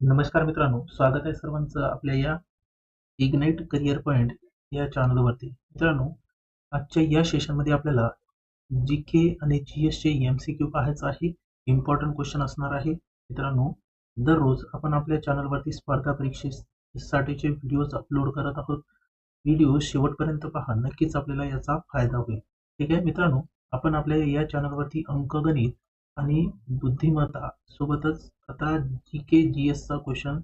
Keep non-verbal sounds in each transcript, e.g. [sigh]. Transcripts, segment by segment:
नमस्कार मित्रांनो स्वागत आहे सर्वांचं आपल्या या इग्नाइट करिअर पॉइंट या चॅनलवरती मित्रांनो आजच्या या सेशनमध्ये आपल्याला जी के आणि जी एसचे एम सी क्यू पाहायचं आहे. इम्पॉर्टंट क्वेश्चन असणार आहे. मित्रांनो दररोज आपण आपल्या चॅनलवरती स्पर्धा परीक्षेसाठीचे व्हिडिओज अपलोड करत आहोत. व्हिडिओ शेवटपर्यंत पहा नक्कीच आपल्याला याचा फायदा होईल. ठीक आहे? मित्रांनो आपण आपल्या या चॅनलवरती अंकगणित आणि बुद्धिमत्ता सोबतच आता जी के जी एसचा क्वेश्चन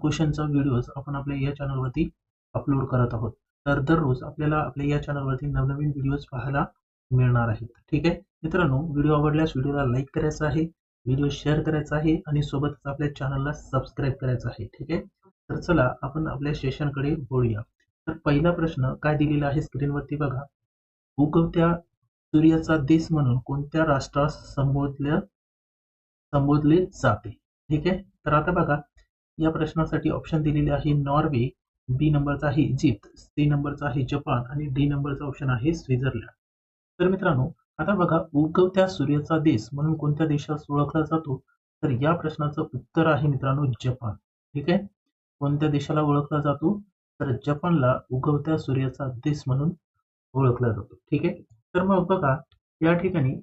क्वेश्चनचा व्हिडिओज आपण आपल्या या चॅनलवरती अपलोड करत आहोत. तर दररोज आपल्याला आपल्या या चॅनलवरती नवनवीन व्हिडिओज पाहायला मिळणार आहेत. ठीक आहे? मित्रांनो व्हिडिओ आवडल्यास व्हिडिओला लाईक करायचा आहे व्हिडिओ शेअर करायचा आहे आणि सोबतच आपल्या चॅनलला सबस्क्राईब करायचं आहे. ठीक आहे? तर चला आपण आपल्या सेशनकडे बोलूया तर पहिला प्रश्न काय दिलेला आहे स्क्रीनवरती बघा. उगवत्या सूर्याचा देश म्हणून कोणत्या राष्ट्रास संबोधल्या संबोधले जाते? ठीक आहे? तर आता बघा या प्रश्नासाठी ऑप्शन दिलेले आहे नॉर्वे बी नंबरचा आहे इजिप्त सी नंबरचा आहे जपान आणि डी नंबरचा ऑप्शन आहे स्वित्झर्लंड. तर मित्रांनो आता बघा उगवत्या सूर्याचा देश म्हणून कोणत्या देशास ओळखला जातो? तर या प्रश्नाचं उत्तर आहे मित्रांनो जपान. ठीक आहे? कोणत्या देशाला ओळखला जातो? तर जपानला उगवत्या सूर्याचा देश म्हणून ओळखला जातो. ठीक आहे? तर मग बघा या ठिकाणी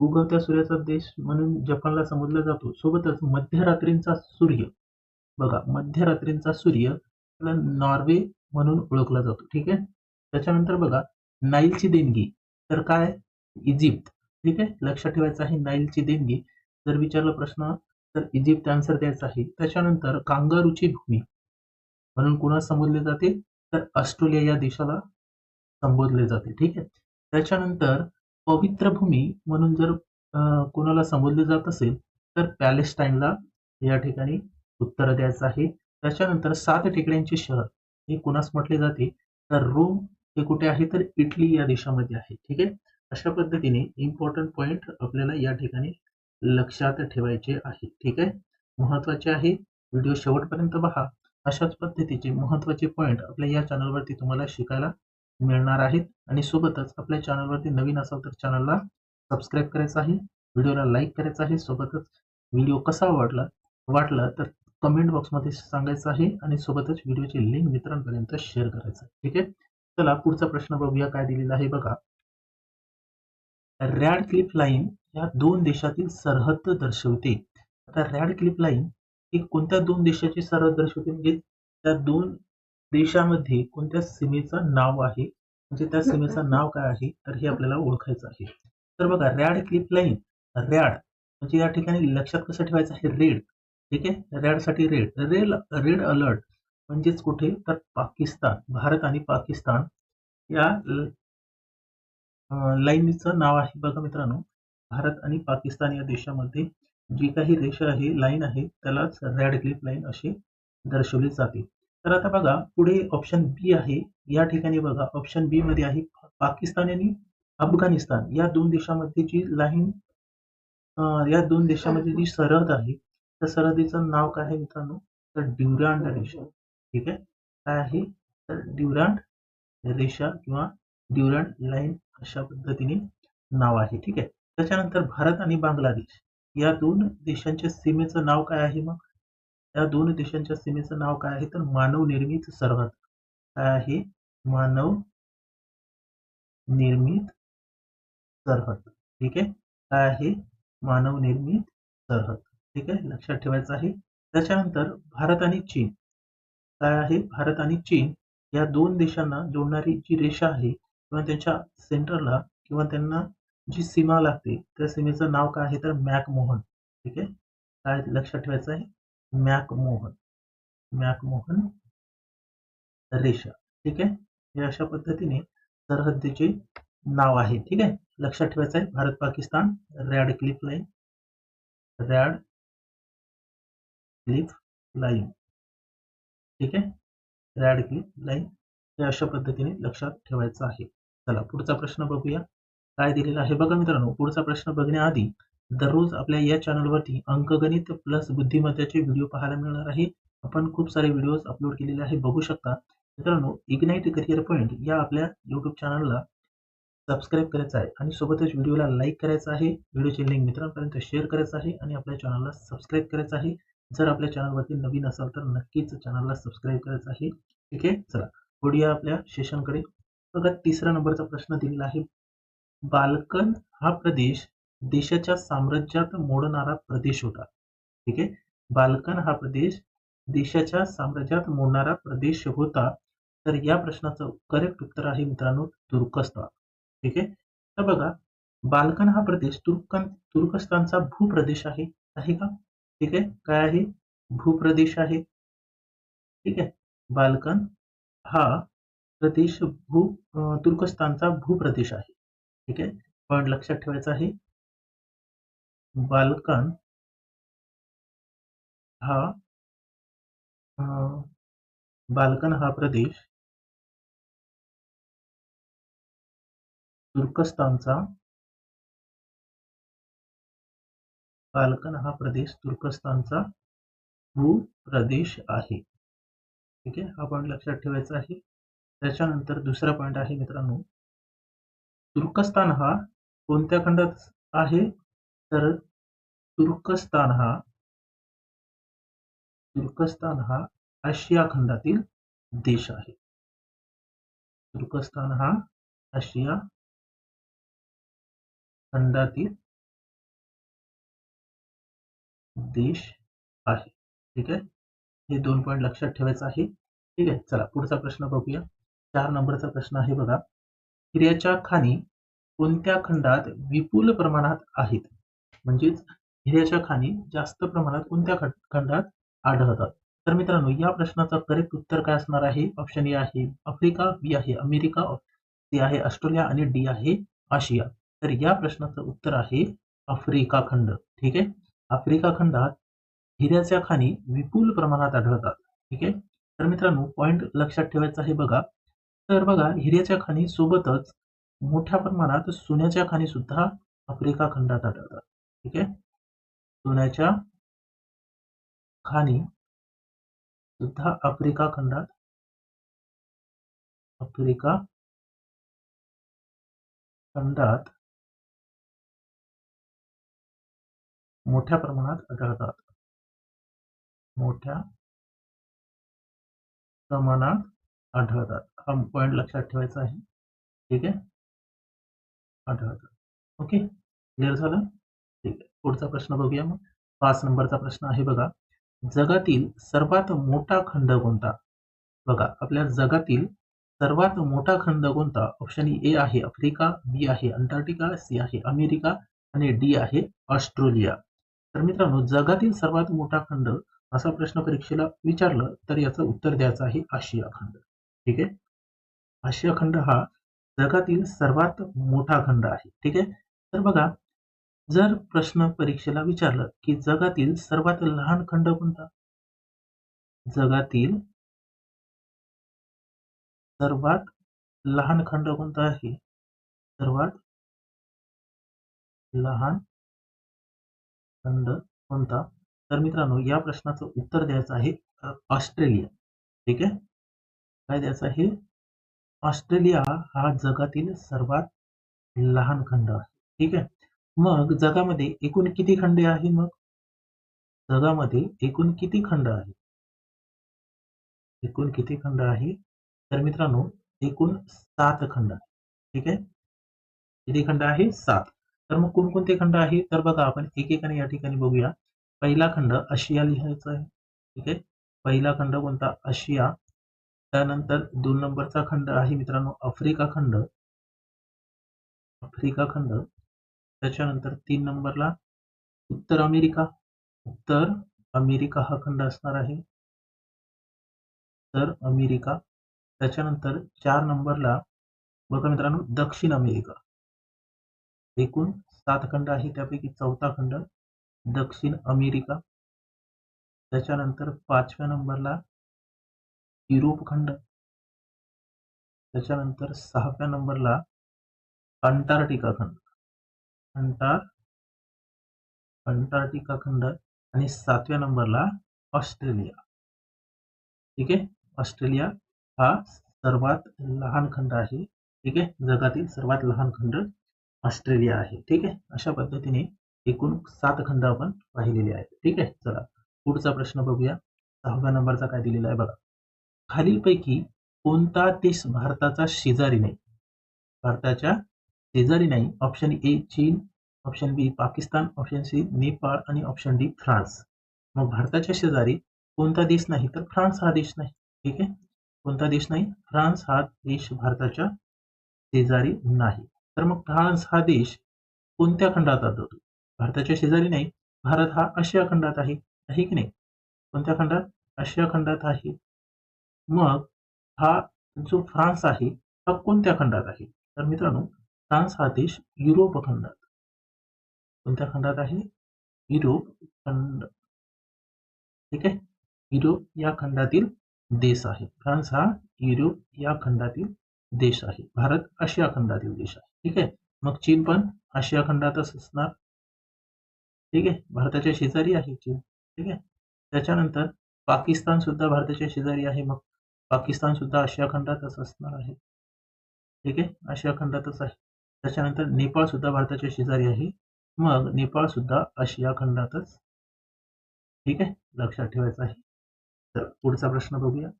उगवत्या सूर्याचा देश म्हणून जपानला समजला जातो. सोबतच मध्यरात्रींचा सूर्य. बघा मध्यरात्रींचा सूर्य नॉर्वे म्हणून ओळखला जातो. ठीक आहे? त्याच्यानंतर बघा नाईलची देणगी. तर काय? इजिप्त. ठीक आहे? लक्षात ठेवायचं आहे नाईलची देणगी. जर विचारला प्रश्न तर इजिप्त आन्सर द्यायचा आहे. त्याच्यानंतर कांगारूची भूमी. म्हणून कुणा संबोधले जाते? तर ऑस्ट्रेलिया या देशाला संबोधले जाते. ठीक आहे? त्याच्यानंतर पवित्र भूमी म्हणून जर कोणाला संबोधले जात असेल तर पॅलेस्टाईनला या ठिकाणी उत्तर द्यायचं आहे. त्याच्यानंतर सात टेकड्यांचे शहर हे कुणास म्हटले जाते? तर रोम हे कुठे आहे? तर इटली या देशामध्ये आहे. ठीक आहे? अशा पद्धतीने इम्पॉर्टंट पॉइंट आपल्याला या ठिकाणी लक्षात ठेवायचे आहे. ठीक आहे? महत्त्वाचे आहे. व्हिडिओ शेवटपर्यंत पहा. अशाच पद्धतीचे महत्त्वाचे पॉइंट आपल्या या चॅनलवरती तुम्हाला शिकायला मिळणार आहेत. आणि सोबतच आपल्या चॅनलवरती नवीन असाल तर चॅनलला सबस्क्राईब करायचं आहे. व्हिडिओला लाईक करायचं आहे. सोबतच व्हिडिओ कसा वाटला वाटला तर कमेंट बॉक्समध्ये सांगायचं आहे. आणि सोबतच व्हिडिओची लिंक मित्रांपर्यंत शेअर करायचं ठीक आहे? चला पुढचा प्रश्न बघूया. काय दिलेला आहे बघा. रॅड क्लिप लाईन या दोन देशातील सरहद दर्शवते. आता रॅड क्लिप लाईन ही कोणत्या दोन देशाची सरहद दर्शवते? म्हणजे त्या दोन देशामध्ये कोणत्या सीमेचं नाव आहे? म्हणजे त्या सीमेचं नाव काय आहे? तर हे आपल्याला ओळखायचं आहे. तर बघा रॅड क्लिप लाईन रॅड म्हणजे या ठिकाणी लक्षात कसं ठेवायचं आहे? रेड. ठीक आहे? रॅडसाठी रेड. रेड रेड अलर्ट म्हणजेच कुठे? तर पाकिस्तान भारत आणि पाकिस्तान या लाईनीचं नाव आहे बघा मित्रांनो. भारत आणि पाकिस्तान या देशामध्ये जी काही रेषा आहे लाईन आहे त्यालाच रॅड क्लिप लाईन अशी दर्शवली जाते. तर आता बघा पुढे ऑप्शन बी आहे. या ठिकाणी बघा ऑप्शन बी मध्ये आहे पाकिस्तान आणि अफगाणिस्तान. या दोन देशामध्ये जी लाईन या दोन देशामध्ये जी सरहद आहे त्या सरहदीचं नाव काय आहे मित्रांनो? तर ड्युरांड रेषा. ठीक आहे? काय आहे? तर ड्युरांड रेषा किंवा ड्युरांड लाईन अशा पद्धतीने नाव आहे. ठीक आहे? त्याच्यानंतर भारत आणि बांगलादेश. या दोन देशांच्या सीमेचं नाव काय आहे मग? या दोन देशांच्या सीमेचं नाव काय आहे? तर मानव निर्मित सरहद काय आहे? मानव निर्मित सरहद ठीक आहे? काय आहे? मानव निर्मित सरहद ठीक आहे? लक्षात ठेवायचं आहे. त्याच्यानंतर भारत आणि चीन. काय आहे? भारत आणि चीन या दोन देशांना जोडणारी जी रेषा आहे किंवा त्यांच्या सेंटरला किंवा त्यांना जी सीमा लागते त्या सीमेचं नाव काय आहे? तर मॅकमोहन. ठीक आहे? काय लक्षात ठेवायचं आहे? मॅकमोहन. मॅकमोहन रेषा ठीक आहे? हे अशा पद्धतीने सरहद्दीचे नाव आहे. ठीक आहे? लक्षात ठेवायचं आहे Bharat Pakistan Radcliffe line. Radcliffe line. ठीक आहे? रॅड क्लिप लाईन हे अशा पद्धतीने लक्षात ठेवायचं आहे. चला पुढचा प्रश्न बघूया. काय दिलेला आहे? बघा मित्रांनो पुढचा प्रश्न बघण्याआधी दररोज आपल्या या चॅनलवरती अंकगणित प्लस बुद्धिमत्ताचे व्हिडिओ पाहायला मिळणार आहे. आपण खूप सारे व्हिडिओज अपलोड केलेले आहे बघू शकता. मित्रांनो इग्नाईट करिअर पॉईंट या आपल्या युट्यूब चॅनलला सबस्क्राईब करायचं आहे आणि सोबतच व्हिडिओला लाईक करायचं आहे. व्हिडिओची लिंक मित्रांपर्यंत शेअर करायचं आहे आणि आपल्या चॅनलला सबस्क्राईब करायचं आहे. जर आपल्या चॅनलवरती नवीन असाल तर नक्कीच चॅनलला सबस्क्राईब करायचं आहे. ठीक आहे? चला पुढे आपल्या सेशनकडे बघा तिसऱ्या नंबरचा प्रश्न दिलेला आहे. बाल्कन हा प्रदेश देशाच्या साम्राज्यात मोडणारा प्रदेश होता. ठीक आहे? बाल्कन हा प्रदेश देशाच्या साम्राज्यात मोडणारा प्रदेश होता. तर या प्रश्नाचं करेक्ट उत्तर आहे मित्रांनो तुर्कस्तान. ठीक आहे? तर बघा बाल्कन हा प्रदेश तुर्कन तुर्कस्तानचा भूप्रदेश आहे आहे का? ठीक आहे? काय आहे? भूप्रदेश आहे. ठीक आहे? बाल्कन हा प्रदेश भू तुर्कस्तानचा भूप्रदेश आहे. ठीक आहे? पण लक्षात ठेवायचं आहे बाल्कन हा. बाल्कन हा प्रदेश. तुर्कस्तानचा. बाल्कन हा प्रदेश. तुर्कस्तानचा भूप्रदेश आहे. ठीक आहे? हा पॉईंट लक्षात ठेवायचा आहे. त्याच्यानंतर दुसरा पॉईंट आहे मित्रांनो. तुर्कस्तान हा कोणत्या खंडात आहे? तर तुर्कस्तान हा तुर्कस्तान हा आशिया खंडातील देश आहे. तुर्कस्तान हा आशिया खंडातील देश आहे. ठीक आहे? हे दोन पॉईंट लक्षात ठेवायचं आहे. ठीक आहे? चला पुढचा प्रश्न बघूया. चार नंबरचा प्रश्न आहे बघा. हिऱ्याच्या खाणी कोणत्या खंडात विपुल प्रमाणात आहेत? म्हणजेच हिऱ्याच्या खाणी जास्त प्रमाणात कोणत्या खंडात आढळतात? तर मित्रांनो या प्रश्नाचं करेक्ट उत्तर काय असणार आहे? ऑप्शन ए आहे आफ्रिका बी आहे अमेरिका सी आहे ऑस्ट्रेलिया आणि डी आहे आशिया. तर या प्रश्नाचं उत्तर आहे आफ्रिका खंड. ठीक आहे? आफ्रिका खंडात हिऱ्याच्या खाणी विपुल प्रमाणात आढळतात. ठीक आहे? तर मित्रांनो पॉइंट लक्षात ठेवायचा आहे बघा. तर बघा हिऱ्याच्या खाणी सोबतच मोठ्या प्रमाणात सोन्याच्या खाणी सुद्धा आफ्रिका खंडात आढळतात. ठीक आहे? सोन्याच्या खाणी सुद्धा आफ्रिका खंडात आफ्रिका खंडात मोठ्या प्रमाणात आढळतात. मोठ्या प्रमाणात आढळतात. हा पॉइंट लक्षात ठेवायचा आहे. ठीक आहे? आढळतात. ओके क्लिअर झालं? पुढचा प्रश्न बघूया मग. पाच नंबरचा प्रश्न आहे बघा. जगातील सर्वात मोठा खंड कोणता? बघा आपल्या जगातील सर्वात मोठा खंड कोणता? ऑप्शन ए e आहे आफ्रिका बी आहे अंटार्क्टिका सी आहे अमेरिका आणि डी आहे ऑस्ट्रेलिया. तर मित्रांनो जगातील सर्वात मोठा खंड असा प्रश्न परीक्षेला विचारलं तर याचं उत्तर द्यायचं आहे आशिया खंड. ठीक आहे? आशिया खंड हा जगातील सर्वात मोठा खंड आहे. ठीक आहे? तर बघा जर प्रश्न परीक्षेला विचारलं की जगातील सर्वात लहान खंड कोणता? जगातील सर्वात लहान खंड कोणता आहे? सर्वात लहान खंड कोणता? तर मित्रांनो या प्रश्नाचं उत्तर द्यायचं आहे ऑस्ट्रेलिया. ठीक आहे? काय द्यायचं आहे? ऑस्ट्रेलिया हा जगातील सर्वात लहान खंड आहे. ठीक आहे? मग जगामध्ये एकूण किती खंडे आहे मग? जगामध्ये एकूण किती खंड आहे? एकूण किती खंड आहे? तर मित्रांनो एकूण सात खंड आहे. ठीक आहे? किती खंड आहे? सात. तर मग कोणकोणते खंड आहे? तर बघा आपण एकेकाने या ठिकाणी बघूया. पहिला खंड आशिया लिहायचा आहे. ठीक आहे? पहिला खंड कोणता? आशिया त्यानंतर दोन नंबरचा खंड आहे मित्रांनो आफ्रिका खंड. आफ्रिका खंड. त्याच्यानंतर तीन नंबरला उत्तर अमेरिका. उत्तर अमेरिका हा खंड असणार आहे. तर अमेरिका. त्याच्यानंतर चार नंबरला बघा मित्रांनो दक्षिण अमेरिका. एकूण सात खंड आहे त्यापैकी चौथा खंड दक्षिण अमेरिका. त्याच्यानंतर पाचव्या नंबरला युरोप खंड. त्याच्यानंतर सहाव्या नंबरला अंटार्क्टिका खंड. अंटार अंटार्क्टिका खंड आणि सातव्या नंबरला ऑस्ट्रेलिया. ठीक आहे? ऑस्ट्रेलिया हा सर्वात लहान खंड आहे. ठीक आहे? जगातील सर्वात लहान खंड ऑस्ट्रेलिया आहे. ठीक आहे? अशा पद्धतीने एकूण सात खंड आपण पाहिलेले आहेत. ठीक आहे? चला पुढचा प्रश्न बघूया. सहाव्या नंबरचा काय दिलेला आहे बघा. खालीलपैकी कोणता देश भारताचा शेजारी नाही? भारताच्या शेजारी नाही. ऑप्शन ए चीन. Option B Pakistan. Option C Nepal. आणि ऑप्शन डी फ्रान्स. मग भारताच्या शेजारी कोणता देश नाही तर फ्रान्स हा देश नाही. ठीक आहे? कोणता देश नाही? फ्रान्स हा देश भारताच्या शेजारी नाही. तर मग फ्रान्स हा देश कोणत्या खंडात आढळतो? भारताच्या शेजारी नाही. भारत हा आशिया खंडात आहे. आहे की नाही? कोणत्या खंडात? आशिया खंडात आहे. मग हा जो फ्रान्स आहे हा कोणत्या खंडात आहे? तर मित्रांनो फ्रान्स हा देश युरोप खंडात. कोणत्या खंडात आहे? युरोप खंड. ठीक आहे? युरोप या खंडातील देश आहे. फ्रान्स हा युरोप या खंडातील देश आहे. भारत आशिया खंडातील देश आहे. ठीक आहे? मग चीन पण आशिया खंडातच असणार. ठीक आहे? भारताच्या शेजारी आहे चीन. ठीक आहे? त्याच्यानंतर पाकिस्तान सुद्धा भारताच्या शेजारी आहे. मग पाकिस्तान सुद्धा आशिया खंडातच असणार आहे. ठीक आहे? आशिया खंडातच आहे. त्याच्यानंतर नेपाळ सुद्धा भारताच्या शेजारी आहे. मग नेपाळ सुद्धा आशिया खंडातच. ठीक आहे? लक्षात ठेवायचं आहे. तर पुढचा प्रश्न बघूया.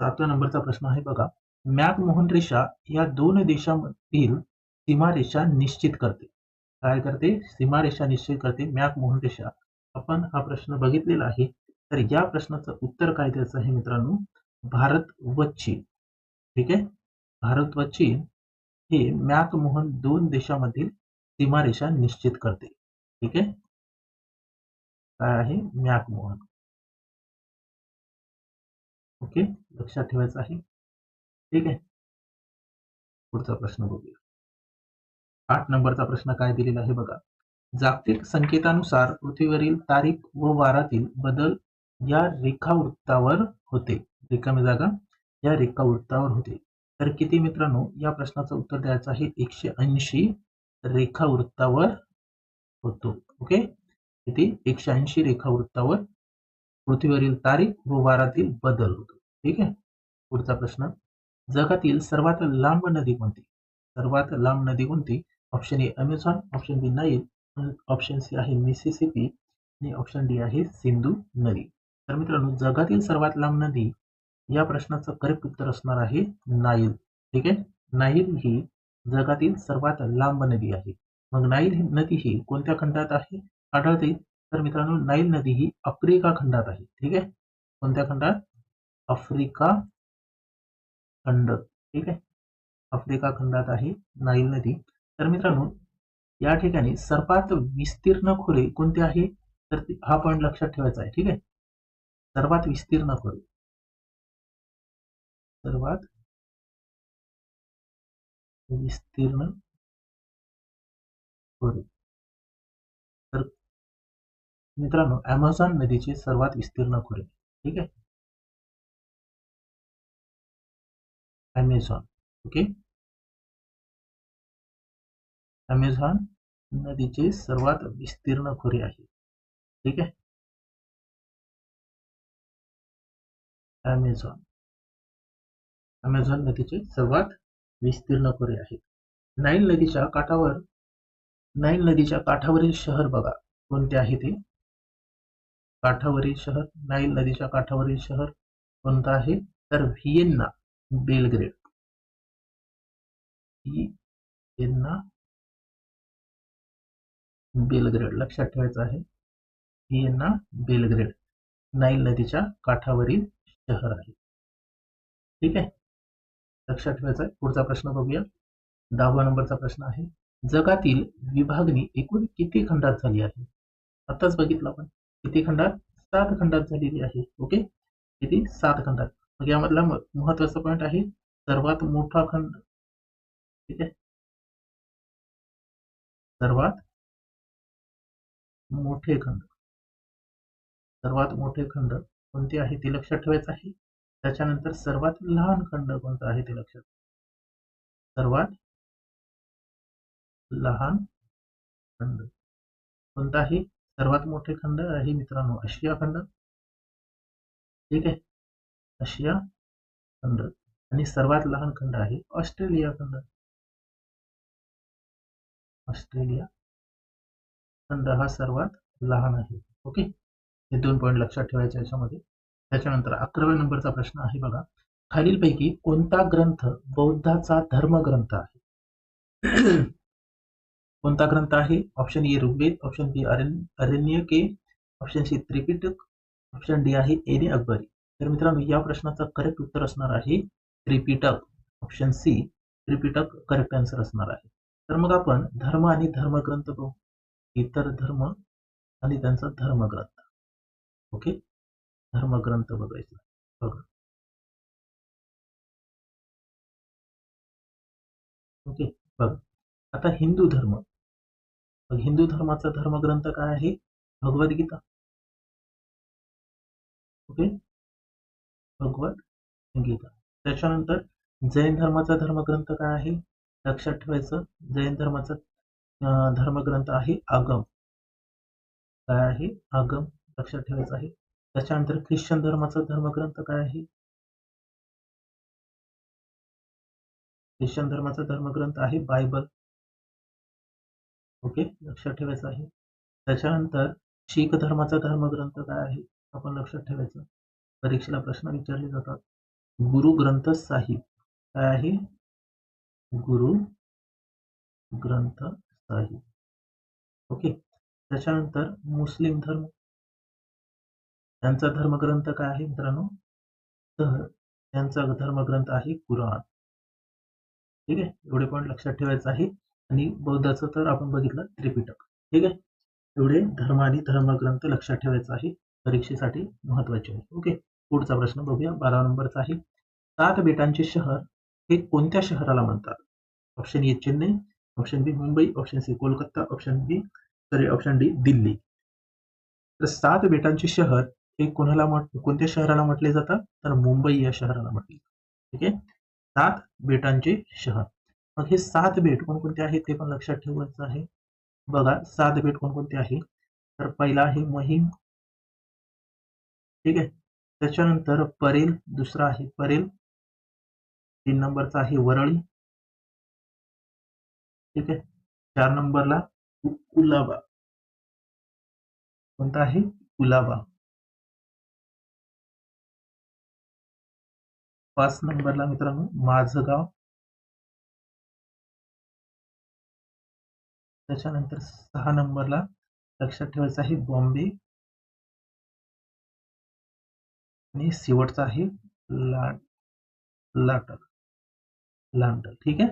सातव्या नंबरचा प्रश्न आहे बघा. मॅक मोहन रेषा या दोन देशांमधील सीमारेषा निश्चित करते. काय करते? सीमारेषा निश्चित करते मॅक मोहन रेषा. आपण हा प्रश्न बघितलेला आहे. तर या प्रश्नाचं उत्तर काय द्यायचं आहे मित्रांनो? भारत व चीन. ठीक आहे? भारत व चीन हे मॅक मोहन दोन देशामधील सीमारेषा निश्चित करते. ठीक आहे? काय आहे? McMahon okay? लक्षात ठेवायचं आहे? ठीक आहे? पुढचा प्रश्न बघूया. आठ नंबरचा प्रश्न काय दिलेला आहे बघा. जागतिक संकेतानुसार पृथ्वीवरील तारीख व वारातील बदल या रेखावृत्तावर होते. रिकामी जागा. या रेखावृत्तावर होते. तर किती मित्रांनो या प्रश्नाचं उत्तर द्यायचं आहे एकशे ऐंशी रेखावृत्तावर होतो. ओके किती? एकशे ऐंशी रेखावृत्तावर. पृथ्वीवरील तारीख व वारातील बदल होतो. ठीक आहे? पुढचा प्रश्न. जगातील सर्वात लांब नदी कोणती? सर्वात लांब नदी कोणती? Option A Amazon option B Nile option C आहे मिसिसिपी आणि ऑप्शन डी आहे सिंधू नदी. तर मित्रांनो जगातील सर्वात लांब नदी या प्रश्नाचं करेक्ट उत्तर असणार आहे नाईल. ठीक आहे? नाईल ही जगातील सर्वात लांब नदी आहे. मग नाईल नदी ही कोणत्या खंडात आहे? आढळते? तर मित्रांनो नाईल नदी ही आफ्रिका खंडात आहे. ठीक आहे? कोणत्या खंडात? आफ्रिका खंड. ठीक आहे? आफ्रिका खंडात आहे नाईल नदी. तर मित्रांनो या ठिकाणी सर्वात विस्तीर्ण खोरे कोणते आहे? तर हा पॉईंट लक्षात ठेवायचा आहे. ठीक आहे? सर्वात विस्तीर्ण खोरे. सर्वात विस्तीर्ण खोरे तर मित्रांनो अमेझॉन नदीचे सर्वात विस्तीर्ण खोरे, ठीक आहे? Amazon okay? अमेझॉन नदीचे सर्वात विस्तीर्ण खोरे आहे, ठीक आहे? अमेझॉन अमेझॉन नदीचे सर्वात विस्तीर्ण खोरे आहे नाईल नदीच्या काठावर नाईल नदीच्या काठावरील शहर बघा. कोणते आहे ते? काठावरील शहर नाईल नदीच्या काठावरील शहर कोणतं आहे तर व्हिएन्ना बेलग्रेड. Vienna Belgrade. लक्षात ठेवायचं आहे. Vienna Belgrade. नाईल नदीच्या काठावरील शहर आहे. ठीक आहे? लक्षात ठेवायचा आहे. पुढचा प्रश्न बघूया. दहावा नंबरचा प्रश्न आहे. जगातील विभागणी एकूण किती खंडात झाली आहे? आताच बघितलं आपण. किती खंडात? सात खंडात झालेली आहे. ओके? किती? सात खंडात. मग यामधला महत्त्वाचा पॉईंट आहे. सर्वात मोठा खंड. ठीक आहे? सर्वात मोठे खंड. सर्वात मोठे खंड कोणते आहे? ते लक्षात ठेवायचं आहे. त्याच्यानंतर सर्वात लहान खंड कोणता आहे ते लक्षात सर्वात लहान खंड. कोणता आहे? सर्वात मोठे खंड आहे मित्रांनो आशिया खंड. ठीक आहे? आशिया खंड. आणि सर्वात लहान खंड आहे ऑस्ट्रेलिया खंड. ऑस्ट्रेलिया खंड हा सर्वात लहान आहे. ओके? हे दोन पॉईंट लक्षात ठेवायचे याच्यामध्ये. त्याच्यानंतर अकराव्या नंबरचा प्रश्न आहे बघा. खालीलपैकी कोणता ग्रंथ बौद्धाचा धर्मग्रंथ आहे? [clears throat] कोणता ग्रंथ आहे? Option A Rigveda option B अरण्यके option C Tripitaka option D आहे एने अकबरी. तर मित्रांनो या प्रश्नाचं करेक्ट उत्तर असणार आहे Tripitaka. Option C Tripitaka correct answer असणार आहे. तर मग आपण धर्म आणि धर्मग्रंथ बघू इतर धर्म आणि त्यांचा धर्मग्रंथ. ओके धर्मग्रंथ बघायचा. बघा. ओके बघ. आता हिंदू धर्म. मग हिंदू धर्माचा धर्मग्रंथ काय आहे? भगवद्गीता ओके? भगवत गीता. त्याच्यानंतर जैन धर्माचा धर्मग्रंथ काय आहे? लक्षात ठेवायचं. जैन धर्माचा धर्मग्रंथ आहे आगम. काय आहे? आगम. लक्षात ठेवायचं आहे. त्याच्यानंतर ख्रिश्चन धर्माचा धर्मग्रंथ काय आहे? ख्रिश्चन धर्माचा धर्मग्रंथ आहे बायबल. ओके लक्षात ठेवायचं आहे. त्याच्यानंतर शीख धर्माचा धर्मग्रंथ काय आहे? आपण लक्षात ठेवायचं. परीक्षेला प्रश्न विचारले जातात. गुरु ग्रंथ साहिब. काय आहे? गुरु ग्रंथ साहिब. ओके त्याच्यानंतर मुस्लिम धर्म. त्यांचा धर्मग्रंथ काय आहे मित्रांनो? तर त्यांचा धर्मग्रंथ आहे कुराण. ठीक आहे? एवढे पॉईंट लक्षात ठेवायचं आहे. आणि बौद्धाचं तर आपण बघितलं त्रिपिटक. ठीक आहे? एवढे धर्म आणि धर्मग्रंथ लक्षात ठेवायचं आहे. परीक्षेसाठी महत्त्वाचे आहे. ओके? पुढचा प्रश्न बघूया. बारा नंबरचा आहे. सात बेटांचे शहर हे कोणत्या शहराला म्हणतात? Option A Chennai option B Mumbai option C Kolkata option B sorry option D Delhi. तर सात बेटांचे शहर हे कोणाला कोणत्या शहराला म्हटले जातं तर मुंबई या शहराला म्हटले ठीक आहे? सात बेटांचे शहर. मग हे सात बेट कोणकोणते आहेत ते पण लक्षात ठेवायचं आहे. बघा सात बेट कोणकोणते आहे? तर पहिला आहे महिम. ठीक आहे? त्याच्यानंतर परेल दुसरा आहे परेल. तीन नंबरचा आहे वरळी. ठीक आहे? चार नंबरला कुलाबा कोणता आहे? कुलाबा पाच नंबरला मित्रांनो माझं गाव. त्याच्यानंतर सहा नंबरला लक्षात ठेवायचं आहे बॉम्बे. आणि शेवटचा आहे लाट लाटक लांडर ठीक आहे?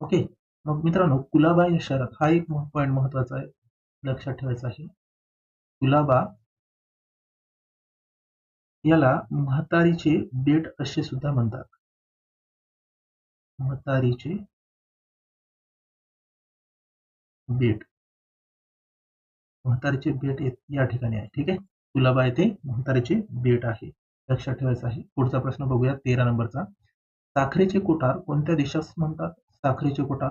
ओके मग मित्रांनो कुलाबा या शहरात हा एक पॉईंट महत्त्वाचा आहे लक्षात ठेवायचा आहे. कुलाबा याला म्हातारीचे बेट असे सुद्धा म्हणतात. म्हातारीचे बेट. म्हातारीचे बेट या ठिकाणी आहे ठीक आहे? तुलाबा येथे म्हातारीचे बेट आहे. लक्षात ठेवायचं आहे. पुढचा प्रश्न बघूया तेरा नंबरचा. साखरेचे कोठार कोणत्या देशात म्हणतात? साखरेचे कोठार.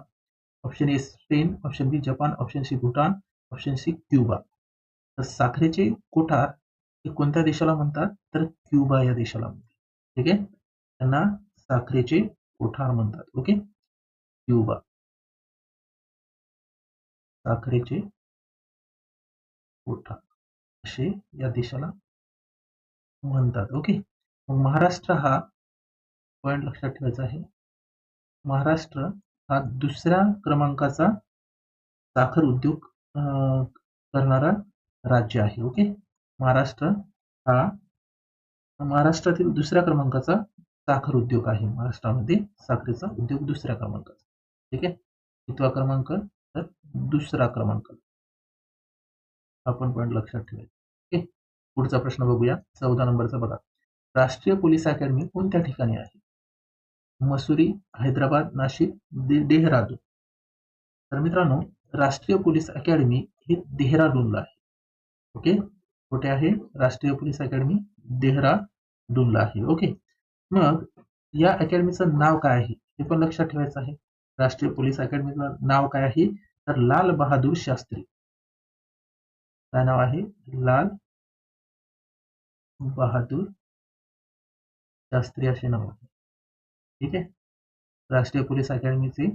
Option A Spain. Option B Japan. Option C Bhutan. Option C Cuba. तर साखरेचे कोठार कोणत्या देशाला म्हणतात? तर क्युबा या देशाला म्हणतात. ठीक आहे? त्यांना साखरेचे कोठार म्हणतात. ओके? क्युबा. साखरेचे कोठार. असे या देशाला म्हणतात. ओके? महाराष्ट्र हा पॉइंट लक्षात ठेवायचा आहे. महाराष्ट्र हा दुसऱ्या क्रमांकाचा साखर उद्योग करणारा राज्य आहे. ओके? महाराष्ट्र हा महाराष्ट्रातील दुसऱ्या क्रमांकाचा साखर उद्योग आहे. महाराष्ट्रामध्ये साखरेचा उद्योग दुसऱ्या क्रमांकाचा. ठीक आहे? कितवा क्रमांक तर दुसरा क्रमांक. आपण पॉईंट लक्षात ठेवायचं ओके पुढचा प्रश्न बघूया. चौदा नंबरचा बघा. राष्ट्रीय पोलीस अकॅडमी कोणत्या ठिकाणी आहे? मसुरी हैदराबाद नाशिक देहरादून. तर मित्रांनो राष्ट्रीय पोलीस अकॅडमी हे देहरादूनला आहे. ओके? कुठे आहे? राष्ट्रीय पोलीस अकॅडमी देहराडूनला आहे. ओके. मग या अकॅडमीचं नाव काय आहे? हे पण लक्षात ठेवायचं आहे. राष्ट्रीय पोलीस अकॅडमीचं नाव काय आहे? तर लाल बहादूर शास्त्री. काय नाव आहे? लाल बहादूर शास्त्री असे नाव आहे. ठीक आहे? राष्ट्रीय पोलीस अकॅडमीचे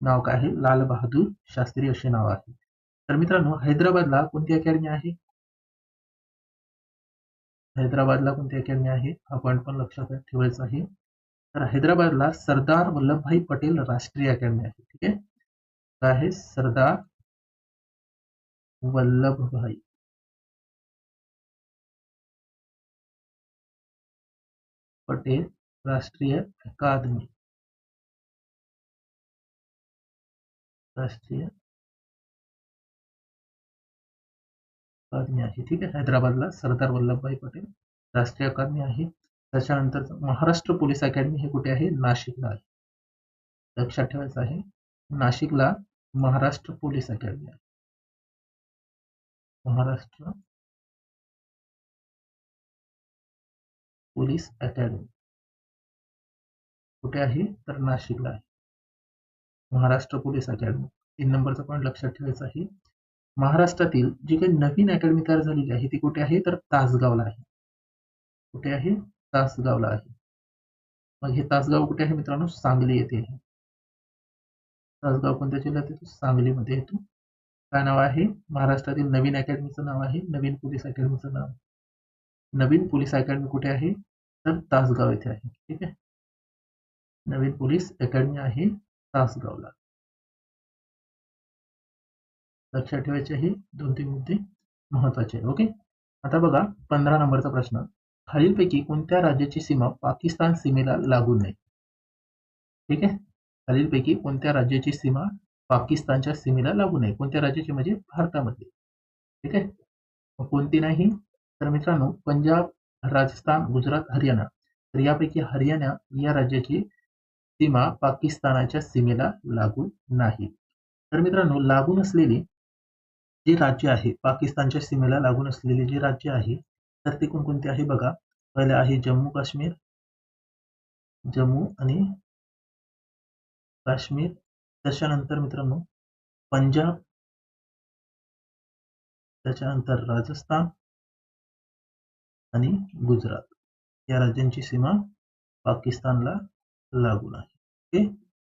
नाव काय आहे? लाल बहादूर शास्त्री असे नाव आहे. तर मित्रांनो हैदराबादला कोणती अकॅडमी आहे? हैदराबादला कोणती अकॅडमी आहे? हा पॉईंट पण लक्षात ठेवायचा आहे. तर हैदराबादला सरदार वल्लभभाई पटेल राष्ट्रीय अकॅडमी आहे. ठीक आहे? काय आहे सरदार वल्लभभाई. पटेल राष्ट्रीय अकादमी. राष्ट्रीय अकादमी आहे. ठीक आहे. हैदराबादला सरदार वल्लभभाई पटेल राष्ट्रीय अकादमी आहे. त्याच्यानंतर महाराष्ट्र पोलीस अकॅडमी हे कुठे आहे? नाशिकला आहे. लक्षात ठेवायचं आहे. नाशिकला महाराष्ट्र पोलीस अकॅडमी आहे. महाराष्ट्र पोलीस अकॅडमी कुठे आहे? तर नाशिकला आहे. महाराष्ट्र पोलीस अकॅडमी तीन नंबरचा पॉईंट लक्षात ठेवायचा आहे. महाराष्ट्रातील जी काही नवीन अकॅडमी तयार झालेली आहे ती कुठे आहे? तर तासगावला आहे. कुठे आहे? तासगावला आहे. मग हे तासगाव कुठे आहे मित्रांनो? सांगली येथे आहे. तासगाव कोणत्या जिल्ह्यात येतो? सांगलीमध्ये येतो. काय नाव आहे? महाराष्ट्रातील नवीन अकॅडमीचं नाव आहे. नवीन पोलीस अकॅडमीचं नाव. नवीन पोलीस अकॅडमी कुठे आहे? तर तासगाव येथे आहे. ठीक आहे? नवीन पोलीस अकॅडमी आहे तासगावला. लक्षात ठेवायचे हे दोन तीन मुद्दे महत्त्वाचे ओके आता बघा पंधरा नंबरचा प्रश्न. खालीलपैकी कोणत्या राज्याची सीमा पाकिस्तान सीमेला लागू नये? ठीक आहे? खालीलपैकी कोणत्या राज्याची सीमा पाकिस्तानच्या सीमेला लागू नये? कोणत्या राज्याची? म्हणजे भारतामध्ये. ठीक आहे? कोणती नाही? तर मित्रांनो पंजाब राजस्थान गुजरात हरियाणा. तर यापैकी हरियाणा या राज्याची सीमा पाकिस्तानाच्या सीमेला लागू नाही. तर मित्रांनो लागून असलेली जे राज्य आहे पाकिस्तानच्या सीमेला लागून असलेले जे राज्य आहे तर ते कोणकोणते आहे बघा. पहिले आहे जम्मू काश्मीर जम्मू आणि काश्मीर. त्याच्यानंतर मित्रांनो पंजाब त्याच्यानंतर राजस्थान आणि गुजरात. या राज्यांची सीमा पाकिस्तानला लागून आहे. ओके?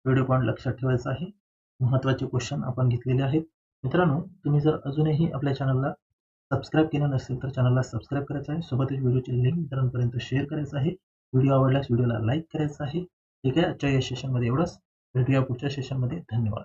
व्हिडिओ पॉईंट लक्षात ठेवायचा आहे. महत्त्वाचे क्वेश्चन आपण घेतलेले आहेत. मित्रांनो तुम्ही जर अजूनही आपल्या चॅनलला सबस्क्राईब केलं नसेल तर चॅनलला सबस्क्राईब करायचं आहे. सोबतच व्हिडिओची लिंक इतरांपर्यंत शेअर करायचं आहे. व्हिडिओ आवडल्यास व्हिडिओला लाईक करायचा आहे. ठीक आहे? आजच्या या सेशनमध्ये एवढंच. भेटूया पुढच्या सेशनमध्ये धन्यवाद.